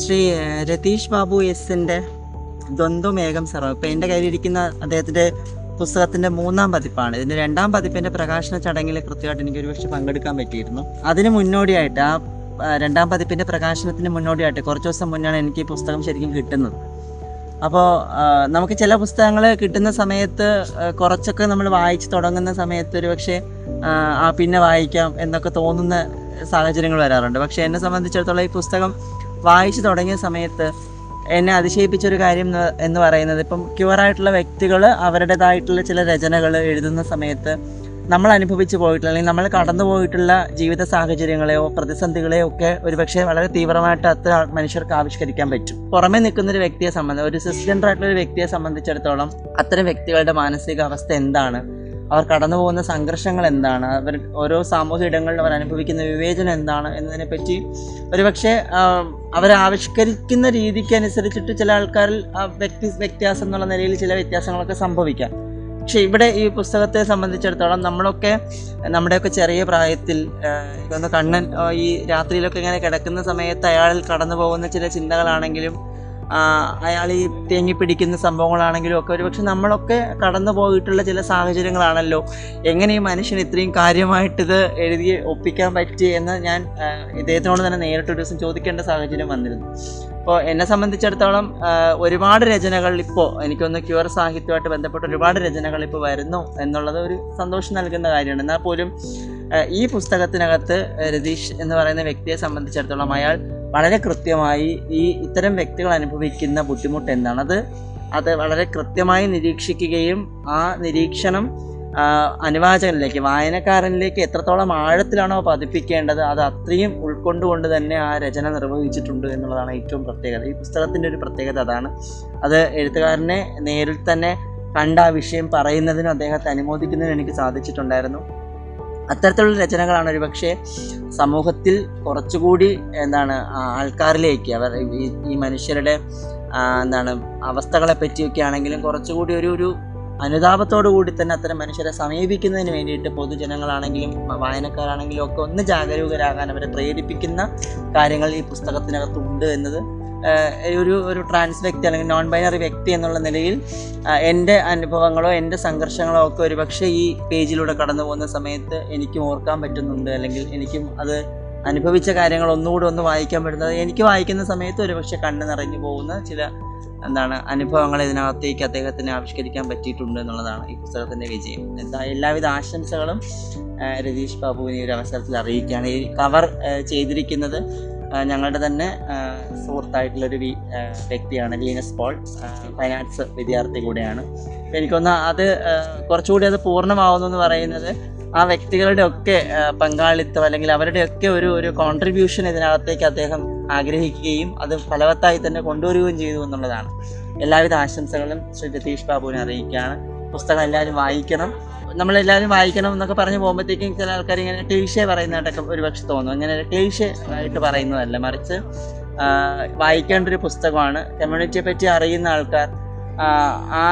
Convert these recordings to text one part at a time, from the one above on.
ശ്രീ രതീഷ് ബാബു എസിന്റെ ദ്വന്ദ്വമേഘം സർവം ഇപ്പം എന്റെ കയ്യിലിരിക്കുന്ന അദ്ദേഹത്തിന്റെ പുസ്തകത്തിന്റെ മൂന്നാം പതിപ്പാണ്. ഇതിന്റെ രണ്ടാം പതിപ്പിന്റെ പ്രകാശന ചടങ്ങിൽ കൃത്യമായിട്ട് എനിക്ക് ഒരുപക്ഷെ പങ്കെടുക്കാൻ പറ്റിയിരുന്നു. അതിന് മുന്നോടിയായിട്ട് ആ രണ്ടാം പതിപ്പിന്റെ പ്രകാശനത്തിന് മുന്നോടിയായിട്ട് കുറച്ച് ദിവസം മുന്നാണ് എനിക്ക് ഈ പുസ്തകം ശരിക്കും കിട്ടുന്നത്. അപ്പോൾ നമുക്ക് ചില പുസ്തകങ്ങൾ കിട്ടുന്ന സമയത്ത് കുറച്ചൊക്കെ നമ്മൾ വായിച്ച് തുടങ്ങുന്ന സമയത്ത് ഒരു പക്ഷേ ആ പിന്നെ വായിക്കാം എന്നൊക്കെ തോന്നുന്ന സാഹചര്യങ്ങൾ വരാറുണ്ട്. പക്ഷേ എന്നെ സംബന്ധിച്ചിടത്തോളം ഈ പുസ്തകം വായിച്ചു തുടങ്ങിയ സമയത്ത് എന്നെ അതിശയിപ്പിച്ച ഒരു കാര്യം എന്ന് പറയുന്നത് ഇപ്പം ക്യൂറായിട്ടുള്ള വ്യക്തികൾ അവരുടേതായിട്ടുള്ള ചില രചനകൾ എഴുതുന്ന സമയത്ത് നമ്മൾ അനുഭവിച്ചു പോയിട്ടുള്ള അല്ലെങ്കിൽ നമ്മൾ കടന്നു പോയിട്ടുള്ള ജീവിത സാഹചര്യങ്ങളെയോ പ്രതിസന്ധികളെയോ ഒക്കെ ഒരുപക്ഷെ വളരെ തീവ്രമായിട്ട് അത്ര മനുഷ്യർക്ക് ആവിഷ്കരിക്കാൻ പറ്റും. പുറമെ നിൽക്കുന്ന ഒരു വ്യക്തിയെ സംബന്ധിച്ച് ഒരു സിസ്റ്റന്റർ ആയിട്ടുള്ള ഒരു വ്യക്തിയെ സംബന്ധിച്ചിടത്തോളം അത്തരം വ്യക്തികളുടെ മാനസികാവസ്ഥ എന്താണ്? അവർ കടന്നു പോകുന്ന സംഘർഷങ്ങൾ എന്താണ്? അവർ ഓരോ സാമൂഹിക ഇടങ്ങളിൽ അവർ അനുഭവിക്കുന്ന വിവേചനം എന്താണ് എന്നതിനെ പറ്റി ഒരുപക്ഷെ അവരാവിഷ്കരിക്കുന്ന രീതിക്ക് അനുസരിച്ചിട്ട് ചില ആൾക്കാരിൽ വ്യക്തി വ്യത്യാസം എന്നുള്ള നിലയിൽ ചില വ്യത്യാസങ്ങളൊക്കെ സംഭവിക്കാം. പക്ഷെ ഇവിടെ ഈ പുസ്തകത്തെ സംബന്ധിച്ചിടത്തോളം നമ്മളൊക്കെ നമ്മുടെയൊക്കെ ചെറിയ പ്രായത്തിൽ ഒന്ന് കണ്ണൻ ഈ രാത്രിയിലൊക്കെ ഇങ്ങനെ കിടക്കുന്ന സമയത്ത് അയാളിൽ കടന്നു പോകുന്ന ചില ചിന്തകളാണെങ്കിലും അയാൾ ഈ തേങ്ങി പിടിക്കുന്ന സംഭവങ്ങളാണെങ്കിലും ഒക്കെ ഒരുപക്ഷെ നമ്മളൊക്കെ കടന്നു പോയിട്ടുള്ള ചില സാഹചര്യങ്ങളാണല്ലോ. എങ്ങനെ ഈ മനുഷ്യൻ ഇത്രയും കാര്യമായിട്ടിത് എഴുതി ഒപ്പിക്കാൻ പറ്റി എന്ന് ഞാൻ ഇദ്ദേഹത്തിനോട് തന്നെ നേരിട്ട് ഒരു ദിവസം ചോദിക്കേണ്ട സാഹചര്യം വന്നിരുന്നു. അപ്പോൾ എന്നെ സംബന്ധിച്ചിടത്തോളം ഒരുപാട് രചനകൾ ഇപ്പോൾ എനിക്കൊന്ന് ക്യൂർ സാഹിത്യമായിട്ട് ബന്ധപ്പെട്ട ഒരുപാട് രചനകൾ ഇപ്പോൾ വരുന്നു എന്നുള്ളത് ഒരു സന്തോഷം നൽകുന്ന കാര്യമാണ്. എന്നാൽ പോലും ഈ പുസ്തകത്തിനകത്ത് രതീഷ് എന്ന് പറയുന്ന വ്യക്തിയെ സംബന്ധിച്ചിടത്തോളം അയാൾ വളരെ കൃത്യമായി ഈ ഇത്തരം വ്യക്തികൾ അനുഭവിക്കുന്ന ബുദ്ധിമുട്ട് എന്താണ് അത് അത് വളരെ കൃത്യമായി നിരീക്ഷിക്കുകയും ആ നിരീക്ഷണം അനുവാചകനിലേക്ക് വായനക്കാരനിലേക്ക് എത്രത്തോളം ആഴത്തിലാണോ പതിപ്പിക്കേണ്ടത് അത് അത്രയും ഉൾക്കൊണ്ടുകൊണ്ട് തന്നെ ആ രചന നിർവഹിച്ചിട്ടുണ്ട് എന്നുള്ളതാണ് ഏറ്റവും പ്രത്യേകത. ഈ പുസ്തകത്തിന്റെ ഒരു പ്രത്യേകത അതാണ്. അത് എഴുത്തുകാരനെ നേരിൽ തന്നെ കണ്ട ആ വിഷയം പറയുന്നതിനും അദ്ദേഹത്തെ അനുമോദിക്കുന്നതിനും എനിക്ക് സാധിച്ചിട്ടുണ്ടായിരുന്നു. അത്തരത്തിലുള്ള രചനകളാണ് ഒരുപക്ഷെ സമൂഹത്തിൽ കുറച്ചുകൂടി എന്താണ് ആൾക്കാരിലേക്ക് അവർ ഈ മനുഷ്യരുടെ എന്താണ് അവസ്ഥകളെ പറ്റിയൊക്കെ ആണെങ്കിലും കുറച്ചുകൂടി ഒരു ഒരു അനുതാപത്തോടു കൂടി തന്നെ അത്തരം മനുഷ്യരെ സമീപിക്കുന്നതിന് വേണ്ടിയിട്ട് പൊതുജനങ്ങളാണെങ്കിലും വായനക്കാരാണെങ്കിലും ഒക്കെ ഒന്ന് ജാഗരൂകരാകാൻ അവരെ പ്രേരിപ്പിക്കുന്ന കാര്യങ്ങൾ ഈ പുസ്തകത്തിനകത്തുണ്ട് എന്നത് ഒരു ഒരു ട്രാൻസ് വ്യക്തി അല്ലെങ്കിൽ നോൺ ബൈനറി വ്യക്തി എന്നുള്ള നിലയിൽ എന്റെ അനുഭവങ്ങളോ എന്റെ സംഘർഷങ്ങളോ ഒക്കെ ഒരുപക്ഷെ ഈ പേജിലൂടെ കടന്നു പോകുന്ന സമയത്ത് എനിക്കും ഓർക്കാൻ പറ്റുന്നുണ്ട്. അല്ലെങ്കിൽ എനിക്കും അത് അനുഭവിച്ച കാര്യങ്ങൾ ഒന്നുകൂടെ ഒന്ന് വായിക്കാൻ പറ്റുന്നത്. എനിക്ക് വായിക്കുന്ന സമയത്ത് ഒരുപക്ഷെ കണ്ണ് നിറഞ്ഞു പോകുന്ന ചില എന്താണ് അനുഭവങ്ങൾ ഇതിനകത്തേക്ക് അദ്ദേഹത്തിന് ആവിഷ്കരിക്കാൻ പറ്റിയിട്ടുണ്ട് എന്നുള്ളതാണ് ഈ പുസ്തകത്തിന്റെ വിജയം. എന്താ എല്ലാവിധ ആശംസകളും രതീഷ് ബാബുവിനെ ഒരു അവസരത്തിൽ അറിയിക്കുകയാണ്. ഈ കവർ ചെയ്തിരിക്കുന്നത് ഞങ്ങളുടെ തന്നെ സുഹൃത്തായിട്ടുള്ളൊരു വ്യക്തിയാണ് ലീനസ് പോൾ ഫൈനാൻസ് വിദ്യാർത്ഥി കൂടെയാണ്. എനിക്കൊന്ന് അത് കുറച്ചുകൂടി അത് പൂർണമാവുന്നു എന്ന് പറയുന്നത് ആ വ്യക്തികളുടെ ഒക്കെ പങ്കാളിത്തം അല്ലെങ്കിൽ അവരുടെയൊക്കെ ഒരു ഒരു കോൺട്രിബ്യൂഷൻ ഇതിനകത്തേക്ക് അദ്ദേഹം ആഗ്രഹിക്കുകയും അത് ഫലവത്തായി തന്നെ കൊണ്ടുവരികയും ചെയ്തു എന്നുള്ളതാണ്. എല്ലാവിധ ആശംസകളും ശ്രീ രതീഷ് ബാബുവിനെ അറിയിക്കുകയാണ്. പുസ്തകം എല്ലാവരും വായിക്കണം. നമ്മളെല്ലാവരും വായിക്കണം എന്നൊക്കെ പറഞ്ഞ് പോകുമ്പോഴത്തേക്കും ചില ആൾക്കാർ ഇങ്ങനെ ക്ലീഷേ പറയുന്നതായിട്ടൊക്കെ ഒരുപക്ഷെ തോന്നും. അങ്ങനെ ക്ലീഷേ ആയിട്ട് പറയുന്നതല്ല. മറിച്ച് വായിക്കേണ്ട ഒരു പുസ്തകമാണ്. കമ്മ്യൂണിറ്റിയെ പറ്റി അറിയുന്ന ആൾക്കാർ ആ,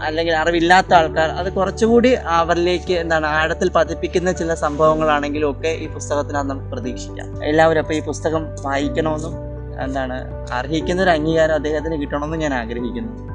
അല്ലെങ്കിൽ അറിവില്ലാത്ത ആൾക്കാർ അത് കുറച്ചുകൂടി അവരിലേക്ക് എന്താണ് ആഴത്തിൽ പതിപ്പിക്കുന്ന ചില സംഭവങ്ങളാണെങ്കിലും ഒക്കെ ഈ പുസ്തകത്തിനകത്ത് നമുക്ക് പ്രതീക്ഷിക്കാം. എല്ലാവരും അപ്പോൾ ഈ പുസ്തകം വായിക്കണമെന്നും എന്താണ് അർഹിക്കുന്ന ഒരു അംഗീകാരം അദ്ദേഹത്തിന് കിട്ടണമെന്നും ഞാൻ ആഗ്രഹിക്കുന്നു.